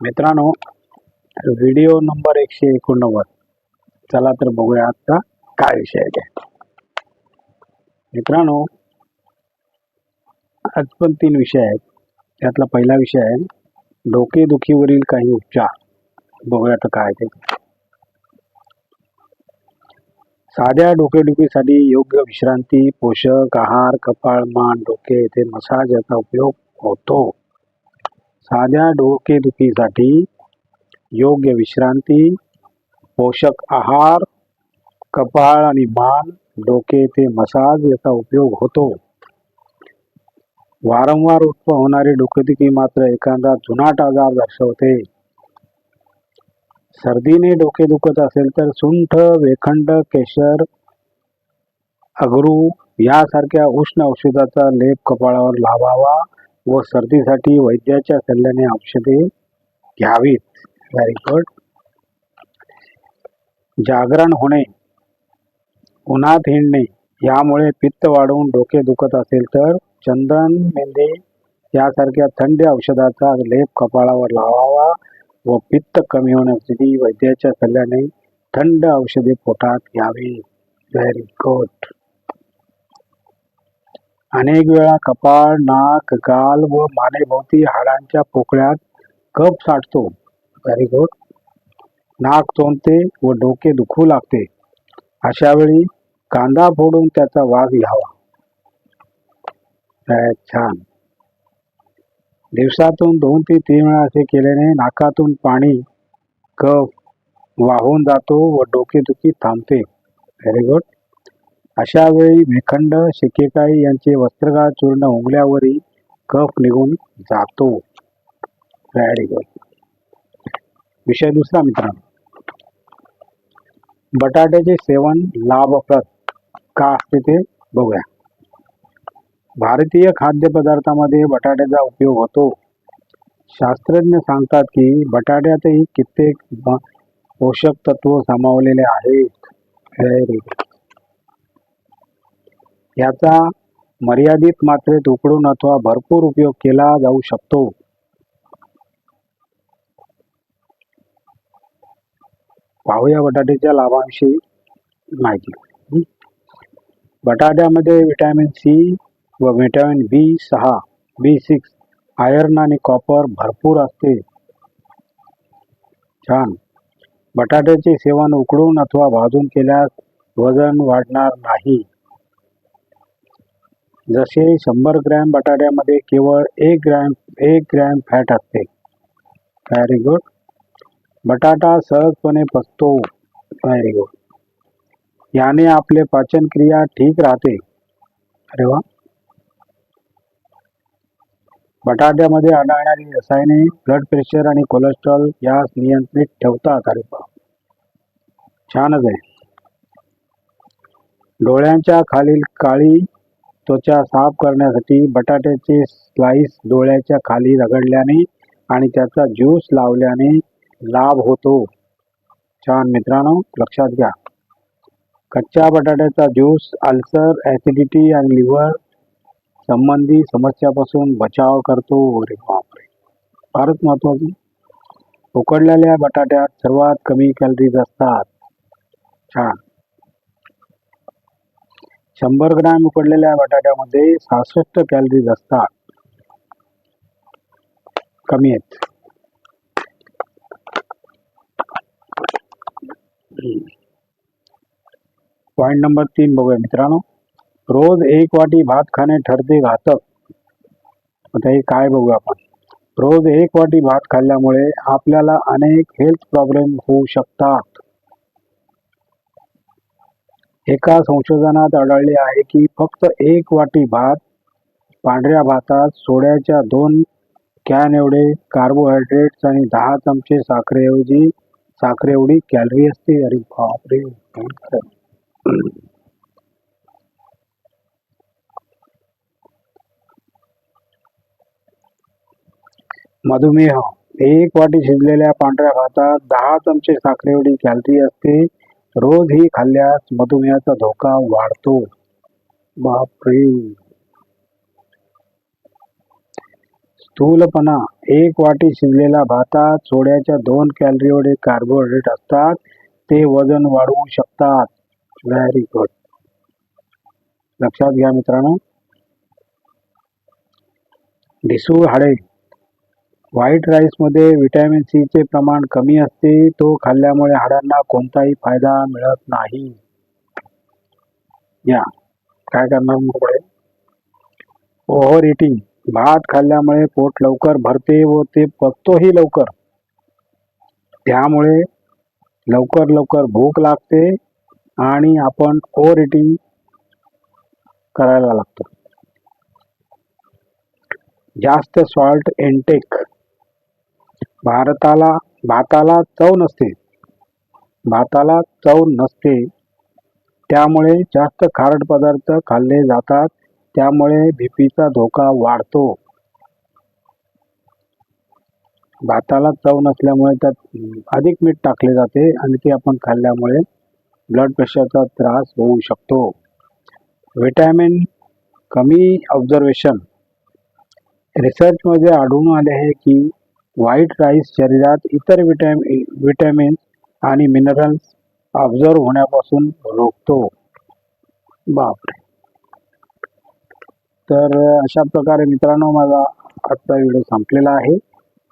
मित्रांनो video number एकशे एकोणनव्वद. चला तर बघूया आजचा काय विषय आहे. ते मित्रांनो आज पण तीन विषय आहेत. त्यातला पहिला विषय आहे डोकेदुखीवरील काही उपचार. बघूया तर काय ते. साध्या डोकेदुखीसाठी योग्य विश्रांती पोषक आहार कपाळ मान डोके येथे मसाज याचा उपयोग होतो. साध्या डोकेदुखीसाठी योग्य विश्रांती पोषक आहार कपाळ आणि मान डोके ते मसाज याचा उपयोग होतो. वारंवार उत्पन्न होणारी डोकेदुखी मात्र एखादा जुनाट आजार दर्शवते. सर्दीने डोके दुखत असेल तर सुंठ वेखंड केशर अगरू यासारख्या उष्ण औषधाचा लेप कपाळावर लावावा. व सर्दीसाठी वैद्याच्या सल्ल्याने औषधे घ्यावीत. व्हेरी गुड जागरण होणे उन्हात हिंडणे यामुळे पित्त वाढवून डोके दुखत असेल तर चंदन मेंदे यासारख्या थंड औषधाचा लेप कपाळावर लावावा व पित्त कमी होण्यासाठी वैद्याच्या सल्ल्याने थंड औषधे पोटात घ्यावी. व्हेरी गुड अनेक वेळा कपाळ नाक गाल व मानेभोवती हाडांच्या पोकळ्यात कप साठतो. व्हेरी गुड नाक तोंडते व डोके दुखू लागते. अशा वेळी कांदा फोडून त्याचा वाघ घ्यावा. काय छान. दिवसातून दोन ते तीन वेळा असे केल्याने नाकातून पाणी कफ वाहून जातो व डोकेदुखी थांबते. व्हेरी गुड अशा वेळी विखंड शिकेकाई यांचे वस्त्रगाळ चूर्ण उंगल्यावरही कफ निघून जातो. विषय दुसरा मित्रांनो. बटाट्याचे सेवन लाभप्रद का असते ते बघूया. भारतीय खाद्यपदार्थामध्ये बटाट्याचा उपयोग होतो. शास्त्रज्ञ सांगतात की बटाट्यातही कित्येक पोषक तत्व सामावलेले आहेत. याचा मर्यादित मात्रेत उकडून अथवा भरपूर उपयोग केला जाऊ शकतो. पाहूया बटाट्याच्या लाभांशी माहिती. बटाट्यामध्ये विटॅमिन सी व विटॅमिन बी सहा बी सिक्स आयर्न आणि कॉपर भरपूर असते. छान. बटाट्याचे सेवन उकडून अथवा भाजून केल्यास वजन वाढणार नाही. जसे शंभर ग्रॅम बटाट्यामध्ये केवळ एक ग्रॅम एक ग्रॅम फॅट असते. व्हेरी गुड बटाटा सहजपणे पचतो. व्हेरी गुड याने आपले पाचन क्रिया ठीक राहते. अरे वा. बटाट्यामध्ये आढळणारी रसायने ब्लड प्रेशर आणि कोलेस्ट्रॉल यास नियंत्रित ठेवतात. अरे वा. छानच आहे. डोळ्यांच्या खालील काळी त्वचा साफ करण्यासाठी बटाट्याचे स्लाइस डोळ्याच्या खाली रगडल्याने आणि त्याचा ज्यूस लावल्याने लाभ होतो. छान मित्रांनो लक्षात घ्या. कच्च्या बटाट्याचा ज्यूस अल्सर ॲसिडिटी आणि लिव्हर संबंधी समस्यापासून बचाव करतो. अरे बापरे! फारच महत्त्वाचं उकडलेल्या बटाट्यात सर्वात कमी कॅलरीज असतात. छान. शंभर ग्रॅम उकडलेल्या बटाट्यामध्ये सहासष्ट कॅलरीज असतात. कमी आहेत. पॉइंट नंबर तीन बघूया मित्रांनो. रोज एक वाटी भात खाणे ठरते घातक. आता हे काय बघूया आपण. रोज एक वाटी भात खाल्ल्यामुळे आपल्याला अनेक हेल्थ प्रॉब्लेम होऊ शकतात. एका संशोधनात आढळले आहे की फक्त एक वाटी भात पांढऱ्या भातात सोड्याच्या दोन कॅन एवढे कार्बोहायड्रेट्स आणि दहा चमचे साखरेऐवजी साखरे एवढी कॅलरी असते. अरे बापरे मधुमेह. एक वाटी शिजलेल्या पांढऱ्या भातात दहा चमचे साखरे एवढी कॅलरी असते. रोज ही खाल्ल्यास मधुमेहाचा धोका वाढतो. बापरे! स्थूलपणा. एक वाटी शिजलेला भातात सोड्याच्या दोन कॅलरी एवढे कार्बोहायड्रेट असतात ते वजन वाढवू शकतात. व्हेरी गुड लक्षात घ्या मित्रांनो. ढिसूळ हाडे. व्हाईट राईसमध्ये विटॅमिन सी चे प्रमाण कमी असते तो खाल्ल्यामुळे हाडांना कोणताही फायदा मिळत नाही. या. काय करणार मग पुढे? ओव्हर इटिंग भात खाल्ल्यामुळे पोट लवकर भरते व ते पचतोही लवकर. त्यामुळे लवकर लवकर भूक लागते आणि आपण ओव्हर इटिंग करायला लागतो. जास्त सॉल्ट इनटेक भारताला भाताला चव नसते. भाताला चव नसते. त्यामुळे जास्त खारट पदार्थ खाल्ले जातात. त्यामुळे बीपीचा धोका वाढतो. भाताला चव नसल्यामुळे त्यात अधिक मीठ टाकले जाते आणि ते आपण खाल्ल्यामुळे ब्लड प्रेशरचा त्रास होऊ शकतो. व्हिटॅमिन कमी ऑब्झर्वेशन रिसर्चमध्ये आढळून आले आहे की व्हाईट राईस शरीरात इतर विटॅमिन विटॅमिन्स आणि मिनरल्स ऑब्झर्व होण्यापासून रोखतो. बापरे. तर अशा प्रकारे मित्रांनो माझा आजचा व्हिडिओ संपलेला आहे.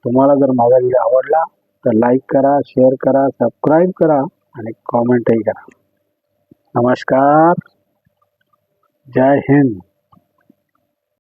तुम्हाला जर माझा व्हिडिओ आवडला तर लाईक करा शेअर करा सबस्क्राईब करा आणि कॉमेंटही करा. नमस्कार. जय हिंद.